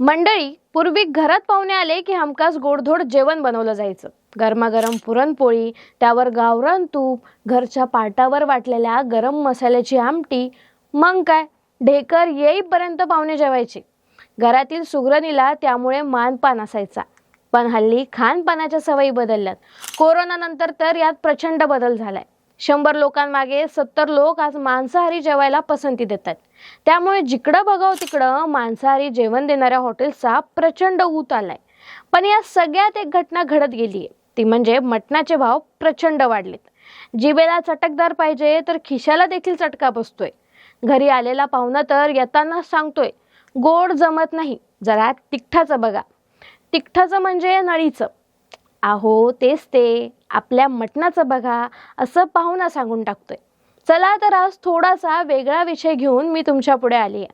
मंडळी पूर्वी घरात पाहुणे आले की हमखास गोडधोड जेवण बनवलं जायचं. गरमागरम पुरणपोळी त्यावर गावरान तूप घरच्या पाटावर वाटलेल्या गरम मसाल्याची आमटी. मग काय? ढेकर येईपर्यंत पाहुणे जेवायचे. घरातील सुगरणीला त्यामुळे मानपान असायचा. पण हल्ली खानपानाच्या सवयी बदलल्यात. कोरोनानंतर तर यात प्रचंड बदल झालाय. शंभर लोकांमागे सत्तर लोक आज मांसाहारी जेवायला पसंती देतात. त्यामुळे जिकडं बघाव तिकडं मांसाहारी जेवण देणाऱ्या हॉटेल्सचा प्रचंड ऊत आलाय. पण या सगळ्यात एक घटना घडत गेली आहे ती म्हणजे मटणाचे भाव प्रचंड वाढलेत. जिभेला चटकदार पाहिजे तर खिशाला देखील चटका बसतोय. घरी आलेला पाहुणा तर येताना सांगतोय गोड जमत नाही. जरा तिखटाचं बघा. तिखटाचं म्हणजे नळीचं. आहो तेच ते. आपल्या मटणाचं बघा असं पाहुणा सांगून टाकतोय. चला तर आज थोडासा वेगळा विषय घेऊन मी तुमच्यापुढे आली आहे.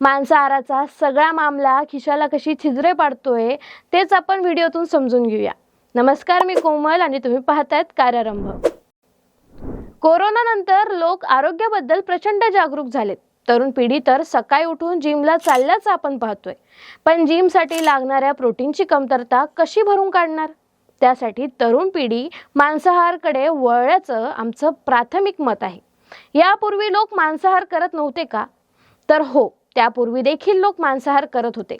मांसाहाराचा सगळा मामला खिशाला कशी छिद्रे पाडतोय तेच आपण व्हिडिओतून समजून घेऊया. नमस्कार मी कोमल आणि तुम्ही पाहतायत कार्यारंभ. कोरोनानंतर लोक आरोग्याबद्दल प्रचंड जागरूक झालेत. तरुण पिढी तर सकाळी उठून जिमला चालल्याच आपण पाहतोय. पण जिमसाठी लागणाऱ्या प्रोटीनची कमतरता कशी भरून काढणार? त्यासाठी तरुण पिढी मांसाहारकडे वळल्याचं आमचं प्राथमिक मत आहे. यापूर्वी लोक मांसाहार करत नव्हते का? तर हो त्यापूर्वी देखील लोक मांसाहार करत होते.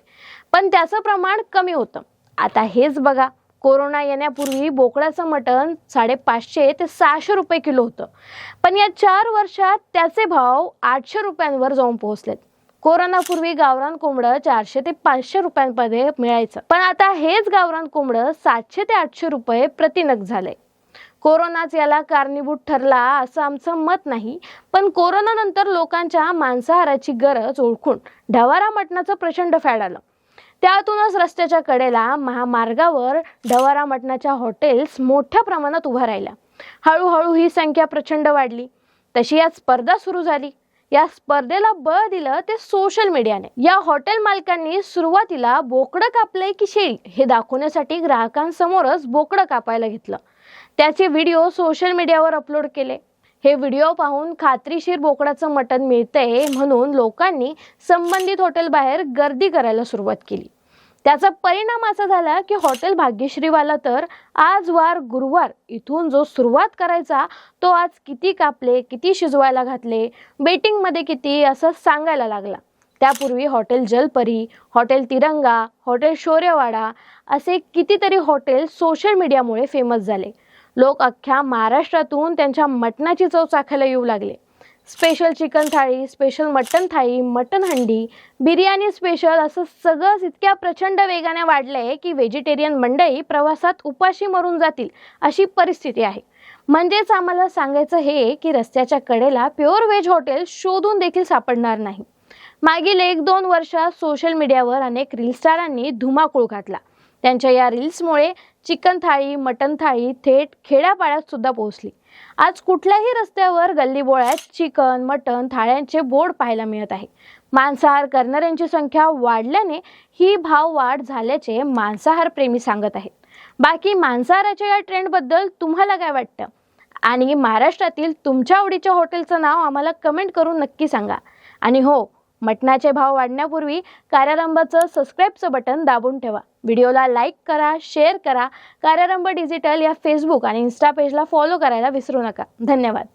पण त्याचं प्रमाण कमी होतं. आता हेच बघा कोरोना येण्यापूर्वी बोकडाचं मटण साडेपाचशे ते सहाशे रुपये किलो होतं. पण या चार वर्षात त्याचे भाव आठशे रुपयांवर जाऊन पोहोचलेत. कोरोनापूर्वी गावरान कोंबडं चारशे ते पाचशे रुपयांमध्ये मिळायचं. पण आता हेच गावरान कोंबडं सातशे ते आठशे रुपये प्रतिनग झालंय. कोरोनाच याला कारणीभूत ठरला असं आमचं मत नाही पण कोरोनानंतर लोकांच्या मांसाहाराची गरज ओळखून ढवारा मटणाचं प्रचंड फॅड आलं. त्यातूनच रस्त्याच्या कडेला महामार्गावर ढवारा मटणाच्या हॉटेल्स मोठ्या प्रमाणात उभ्या राहिल्या. हळूहळू ही संख्या प्रचंड वाढली. तशी यात स्पर्धा सुरू झाली. या स्पर्धेला बळ दिलं ते सोशल मीडियाने या हॉटेल मालकांनी सुरुवातीला बोकडं कापलंय की शेळी हे दाखवण्यासाठी ग्राहकांसमोरच बोकडं कापायला घेतलं. त्याचे व्हिडिओ सोशल मीडियावर अपलोड केले. हे व्हिडिओ पाहून खात्रीशीर बोकडाचं मटण मिळतंय म्हणून लोकांनी संबंधित हॉटेल बाहेर गर्दी करायला सुरुवात केली. त्याचा परिणाम असा झाला की हॉटेल भाग्यश्रीवाला तर आज वार गुरुवार इथून जो सुरुवात करायचा तो आज किती कापले किती शिजवायला घातले बेटिंगमध्ये किती असं सांगायला लागला. त्यापूर्वी हॉटेल जलपरी हॉटेल तिरंगा हॉटेल शौर्यवाडा असे कितीतरी हॉटेल सोशल मीडियामुळे फेमस झाले. लोक अख्ख्या महाराष्ट्रातून त्यांच्या मटणाची चव चाखायला येऊ लागले. स्पेशल चिकन थाळी स्पेशल मटन थाळी मटन हंडी बिर्याणी स्पेशल असं सगळंच इतक्या प्रचंड वेगाने वाढलं आहे की व्हेजिटेरियन मंडळी प्रवासात उपाशी मरून जातील अशी परिस्थिती आहे. म्हणजेच आम्हाला सांगायचं हे की रस्त्याच्या कडेला प्युअर व्हेज हॉटेल शोधून देखील सापडणार नाही. मागील एक दोन वर्षात सोशल मीडियावर अनेक रील स्टारांनी धुमाकूळ घातला. त्यांच्या या रील्समुळे चिकन थाळी मटन थाळी थेट खेड्यापाड्यात सुद्धा पोहोचली. आज कुठल्याही रस्त्यावर गल्लीबोळ्यात चिकन मटन थाळ्यांचे बोर्ड पाहायला मिळत आहे. मांसाहार करणाऱ्यांची संख्या वाढल्याने ही भाव वाढ झाल्याचे मांसाहार प्रेमी सांगत आहेत. बाकी मांसाहाराच्या या ट्रेंडबद्दल तुम्हाला काय वाटतं? आणि महाराष्ट्रातील तुमच्या आवडीच्या हॉटेलचं नाव आम्हाला कमेंट करून नक्की सांगा. आणि हो मटणाचे भाव वाढण्यापूर्वी कार्यारंभाचं सबस्क्राईबचं बटन दाबून ठेवा. व्हिडिओला लाईक करा शेअर करा. कार्यारंभ डिजिटल या फेसबुक आणि इन्स्टा पेजला फॉलो करायला विसरू नका. धन्यवाद.